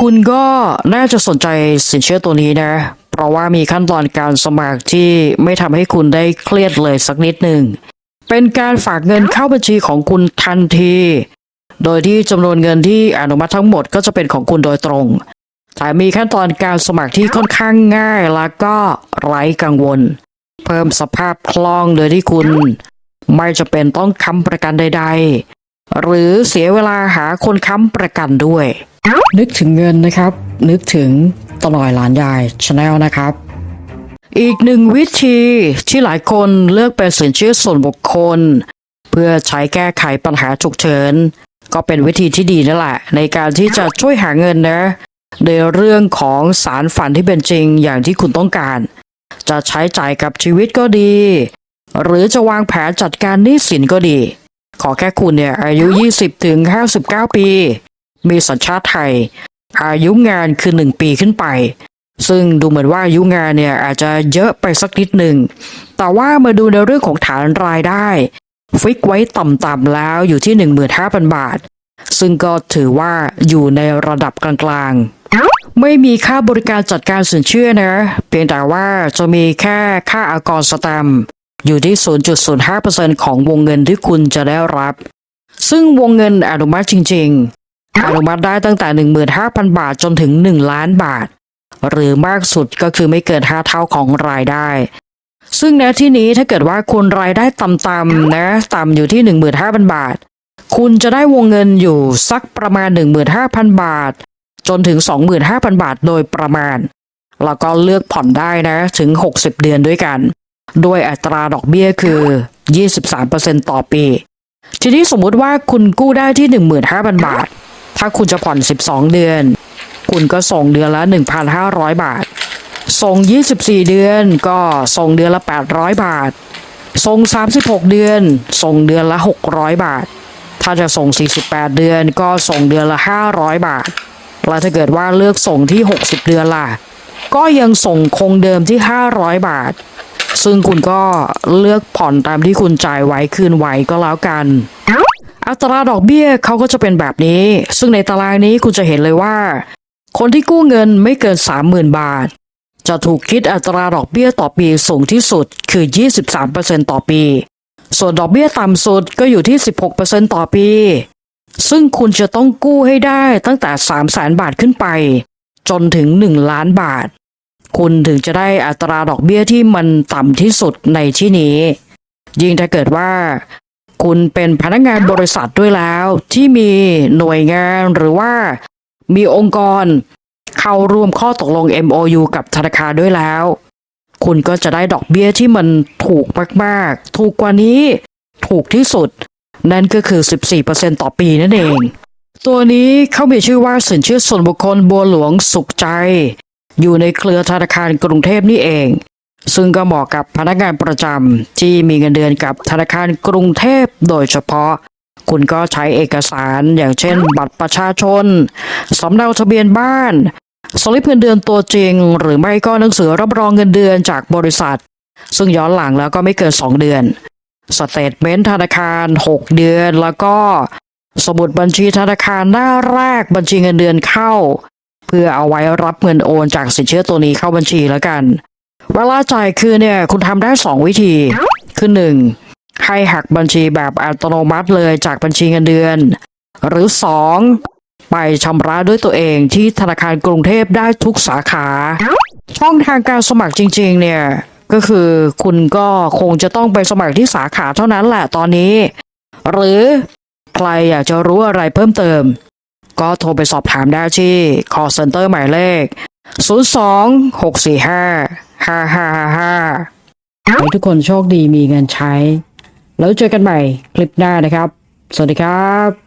คุณก็น่าจะสนใจสินเชื่อตัวนี้นะ เพราะว่ามีขั้นตอนการสมัครที่ไม่ทำให้คุณได้เครียดเลยสักนิดหนึ่ง เป็นการฝากเงินเข้าบัญชีของคุณทันที โดยที่จำนวนเงินที่อนุมัติทั้งหมดก็จะเป็นของคุณโดยตรง แต่มีขั้นตอนการสมัครที่ค่อนข้างง่ายแล้วก็ไร้กังวล เพิ่มสภาพคล่องโดยที่คุณ ไม่จะเป็นต้องค้ำประกันใด ๆ หรือเสียเวลาหาคนค้ำประกันด้วย นึกถึงเงินนะครับ นึกถึงตลอยหลานยายชาแนลนะครับ อีกหนึ่งวิธีที่หลายคนเลือกเป็นสินเชื่อส่วนบุคคล เพื่อใช้แก้ไขปัญหาฉุกเฉิน ก็เป็นวิธีที่ดีนั่นแหละ ในการที่จะช่วยหาเงินนะในเรื่องของสารฝันที่เป็นจริงอย่างที่คุณต้องการ จะใช้จ่ายกับชีวิตก็ดี หรือจะวางแผนจัดการหนี้สินก็ดี ขอแค่คุณเนี่ยอายุ 20 ถึง 59 ปี มีสัญชาติไทย อายุงานคือ 1 ปีขึ้นไป ซึ่งดูเหมือนว่าอายุงานเนี่ยอาจจะเยอะไปสักนิดหนึ่ง แต่ว่ามาดูในเรื่องของฐานรายได้ ฟิกไว้ต่ำๆแล้วอยู่ที่ 15,000 บาท ซึ่งก็ถือว่าอยู่ในระดับกลางๆ ไม่มีค่าบริการจัดการสินเชื่อนะ เพียงแต่ว่าจะมีแค่ค่าอากรสแตม อยู่ที่ 0.05%ของวงเงินที่คุณจะได้รับ ซึ่งวงเงินอนุมัติจริง ๆ อนุมัติได้ตั้งแต่ 15,000 บาทจนถึง 1 ล้านบาท หรือมากสุดก็คือไม่เกิน 5 เท่าของรายได้ ซึ่งในที่นี้ถ้าเกิดว่าคุณรายได้ต่ำๆนะต่ำอยู่ที่ 15,000 บาท คุณจะได้วงเงินอยู่สักประมาณ 15,000 บาท จนถึง 25,000 บาทโดยประมาณแล้วก็เลือกผ่อนได้นะถึง 60 เดือนด้วยกัน ด้วยอัตราดอกเบี้ยคือ 23%ต่อปี ทีนี้สมมุติว่าคุณกู้ได้ที่ 15,000 บาท ถ้าคุณจะผ่อน 12 เดือน คุณก็ส่งเดือนละ 1,500 บาท ส่ง 24 เดือนก็ส่งเดือนละ 800 บาท ส่ง 36 เดือน ส่งเดือนละ 600 บาท ถ้าจะส่ง 48 เดือนก็ส่งเดือนละ 500 บาท แล้วถ้าเกิดว่าเลือกส่งที่ 60 เดือนล่ะ ก็ยังส่งคงเดิมที่ 500 บาท ซึ่งคุณก็เลือกผ่อนตามที่คุณจ่ายไว้คืนไว้ก็แล้วกันอัตราดอกเบี้ยเขาก็จะเป็นแบบนี้ ซึ่งในตารางนี้คุณจะเห็นเลยว่า คนที่กู้เงินไม่เกิน 30,000 บาท จะถูกคิดอัตราดอกเบี้ยต่อปีสูงที่สุดคือ 23%ต่อปี ส่วนดอกเบี้ยต่ำสุดก็อยู่ที่ 16%ต่อปี ซึ่งคุณจะต้องกู้ให้ได้ตั้งแต่ 3 0 0 0 0 0 บาทขึ้นไป จนถึง 1 ล้านบาท คุณถึงจะได้อัตราดอกเบี้ยที่มันต่ำที่สุดในที่นี้ ยิ่งถ้าเกิดว่า คุณเป็นพนักงานบริษัทด้วยแล้ว ที่มีหน่วยงานหรือว่า มีองค์กร เข้าร่วมข้อตกลง MOU กับธนาคารด้วยแล้ว คุณก็จะได้ดอกเบี้ยที่มันถูกมากๆ ถูกกว่านี้ ถูกที่สุด นั่นก็คือ 14%ต่อปีนั่นเองตัวนี้เขามีชื่อว่าสินเชื่อส่วนบุคคลบัวหลวงสุขใจ อยู่ในเครือธนาคารกรุงเทพนี่เอง ซึ่งก็เหมาะกับพนักงานประจำที่มีเงินเดือนกับธนาคารกรุงเทพโดยเฉพาะ คุณก็ใช้เอกสารอย่างเช่น บัตรประชาชนสำเนาทะเบียนบ้านสลิปเงินเดือนตัวจริง หรือไม่ก็หนังสือรับรองเงินเดือนจากบริษัท ซึ่งย้อนหลังแล้วก็ไม่เกิน 2 เดือนสเตทเมนต์ธนาคาร 6 เดือนแล้วก็สมุดบัญชีธนาคารหน้าแรกบัญชีเงินเดือนเข้า เพื่อเอาไว้รับเงินโอนจากสินเชื่อตัวนี้เข้าบัญชีแล้วกัน เวลาจ่ายคือเนี่ยคุณทำได้ 2 วิธี คือหนึ่งให้หักบัญชีแบบอัตโนมัติเลยจากบัญชีเงินเดือน หรือ 2 ไปชำระด้วยตัวเองที่ธนาคารกรุงเทพได้ทุกสาขา ช่องทางการสมัครจริง ๆ เนี่ยก็คือคุณก็คงจะต้องไปสมัครที่สาขาเท่านั้นแหละตอนนี้ หรือใครอยากจะรู้อะไรเพิ่มเติม ก็โทรไปสอบถามได้ที่ call center หมายเลข 02 645 5555ให้ทุกคนโชคดีมีเงินใช้ แล้วเจอกันใหม่คลิปหน้านะครับ สวัสดีครับ